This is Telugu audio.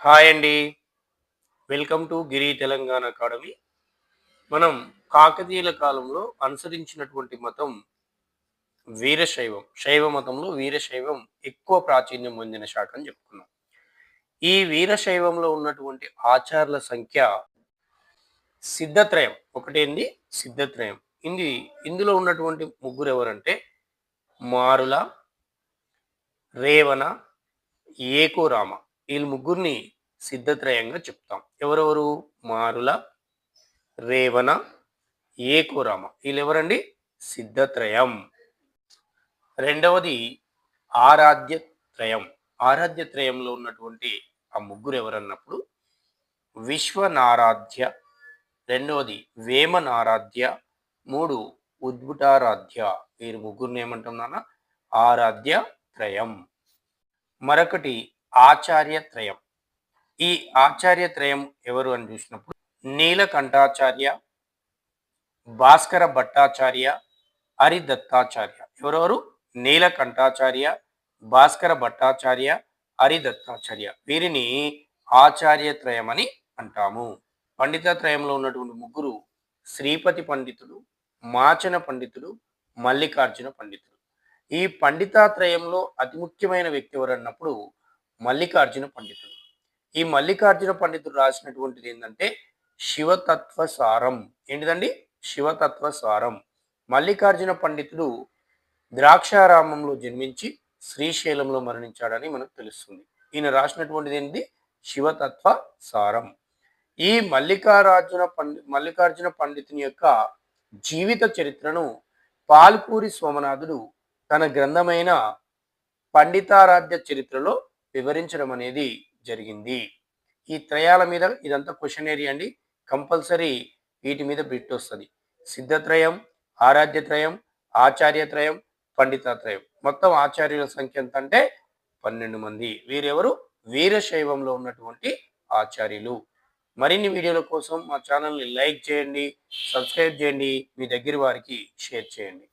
హాయ్ అండి. Welcome to Giri Telangana academy. మనం కాకతీయుల కాలంలో అనుసరించినటువంటి మతం వీరశైవం శైవ. మతంలో వీరశైవం ఎక్కువ ప్రాచీన్యం పొందిన శాఖ అని చెప్పుకున్నాం. ఈ వీరశైవంలో ఉన్నటువంటి ఆచార్ల సంఖ్య సిద్ధత్రయం. ఒకటేంది? సిద్ధత్రయం. ఇది ఇందులో ఉన్నటువంటి ముగ్గురు ఎవరంటే మారుల రేవణ ఏకోరామ. వీళ్ళు ముగ్గురిని సిద్ధత్రయంగా చెప్తాం. ఎవరెవరు? మారుల రేవణ ఏకోరామ. వీళ్ళు ఎవరండి సిద్ధత్రయం. రెండవది ఆరాధ్యత్రయం. ఆరాధ్యత్రయంలో ఆరాధ్య త్రయంలో ఉన్నటువంటి ఆ ముగ్గురు ఎవరన్నప్పుడు విశ్వనారాధ్య. రెండవది వేమనారాధ్య. మూడు ఉద్భుటారాధ్య వీరు ముగ్గురిని ఏమంటాం నాన్న? ఆరాధ్య త్రయం మరొకటి ఆచార్య త్రయం ఈ ఆచార్య త్రయం ఎవరు అని చూసినప్పుడు నీలకంఠాచార్య భాస్కర భట్టాచార్య హరిదత్తాచార్య. ఎవరెవరు? నీలకంఠాచార్య భాస్కర భట్టాచార్య హరిదత్తాచార్య. వీరిని ఆచార్య త్రయం అని అంటాము. పండితత్రయంలో ఉన్నటువంటి ముగ్గురు శ్రీపతి పండితులు మాచన పండితులు మల్లికార్జున పండితులు. ఈ పండితాత్రయంలో అతి ముఖ్యమైన వ్యక్తి ఎవరన్నప్పుడు మల్లికార్జున పండితుడు. ఈ మల్లికార్జున పండితుడు రాసినటువంటిది ఏంటంటే శివతత్వ సారం ఏంటిదండి? శివతత్వ సారం మల్లికార్జున పండితుడు ద్రాక్షారామంలో జన్మించి శ్రీశైలంలో మరణించాడని మనకు తెలుస్తుంది. ఈయన రాసినటువంటిది ఏంటి శివతత్వ సారం ఈ మల్లికార్జున పండి మల్లికార్జున పండితుని యొక్క జీవిత చరిత్రను పాల్పూరి సోమనాథుడు తన గ్రంథమైన పండితారాధ్య చరిత్రలో వివరించడం అనేది జరిగింది. ఈ త్రయాల మీద ఇదంతా క్వశ్చన్ ఏరియా అండి. కంపల్సరీ వీటి మీద బిట్ వస్తుంది. సిద్ధత్రయం ఆరాధ్యత్రయం ఆచార్యత్రయం పండితాత్రయం మొత్తం ఆచార్యుల సంఖ్య ఎంత అంటే పన్నెండు మంది. వీరెవరు? వీరశైవంలో ఉన్నటువంటి ఆచార్యులు. మరిన్ని వీడియోల కోసం మా ఛానల్ని లైక్ చేయండి సబ్స్క్రైబ్ చేయండి మీ దగ్గర వారికి షేర్ చేయండి.